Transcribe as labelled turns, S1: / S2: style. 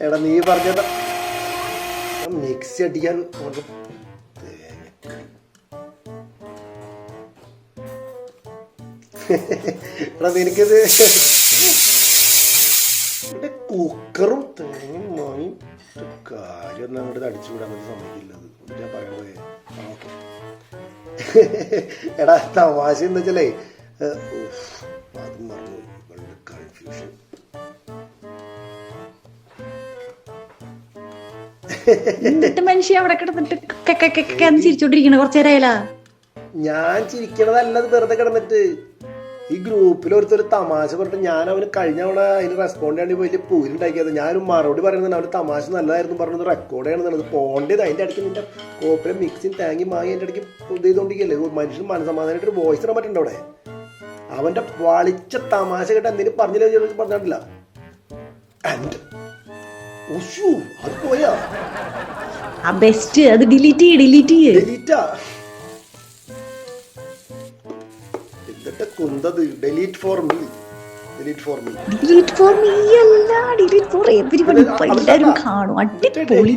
S1: എടാ നീ പറഞ്ഞത് മിക്സി അടിക്കാൻ എടാ നിനക്കിത് കുക്കറും തേങ്ങയും മാങ്ങയും കാര്യമൊന്നും അങ്ങോട്ട് അടിച്ചു വിടാൻ വേണ്ടി സമ്മതിക്കില്ലത് ഞാൻ പറയാൻ പോയേ. എടാ തമാശ എന്ന് വെച്ചാലേ അത് മറന്നു കൺഫ്യൂഷൻ
S2: എന്നിട്ട് മനുഷ്യ അവിടെ കിടന്നിട്ട് ചിരിച്ചോണ്ടിരിക്കണ കുറച്ചേരായാലാ
S1: ഞാൻ ചിരിക്കണതല്ല അത് വെറുതെ കിടന്നിട്ട്. ഈ ഗ്രൂപ്പിൽ ഒരുത്തൊരു തമാശ പറഞ്ഞിട്ട് ഞാൻ അവന് കഴിഞ്ഞ തവണ അതിന് റെസ്പോണ്ട് ചെയ്യാൻ വലിയ പൂരുണ്ടാക്കിയത് ഞാനൊരു മറുപടി പറയുന്നത് അവന് തമാശ നല്ലതായിരുന്നു പറഞ്ഞത് റെക്കോർഡ് ചെയ്യണമെന്നുള്ളത് പോണ്ടത് അതിന്റെ ഇടയ്ക്ക് നിന്റെ കോപ്പിലെ മിക്സിങ് താങ്ങി മാങ്ങി അതിന്റെ ഇടയ്ക്ക് ഇത് ചെയ്തുകൊണ്ടിരിക്കല്ലേ മനുഷ്യൻ മനസ്സമാധാനമായിട്ട് ഒരു വോയിസ് ഇടാൻ പറ്റുന്നുണ്ട് അവിടെ? അവന്റെ വളിച്ച തമാശ കേട്ട് എന്തെങ്കിലും പറഞ്ഞില്ല പറഞ്ഞിട്ടില്ല. ഉശ്ശൂ, അത് പോയാ.
S2: ആ ബെസ്റ്റ് അത് ഡിലീറ്റ് ചെയ്യ ഡിലീറ്റ് ചെയ്യ.
S1: ഡെലീറ്റാ എന്നിട്ട് കുന്തത്? Delete for me delete for me
S2: delete for me അല്ല ഡിലീറ്റ് ഫോർ എവരിബഡി ഇപ്പൊ എല്ലാരും കാണും. അടിപൊളി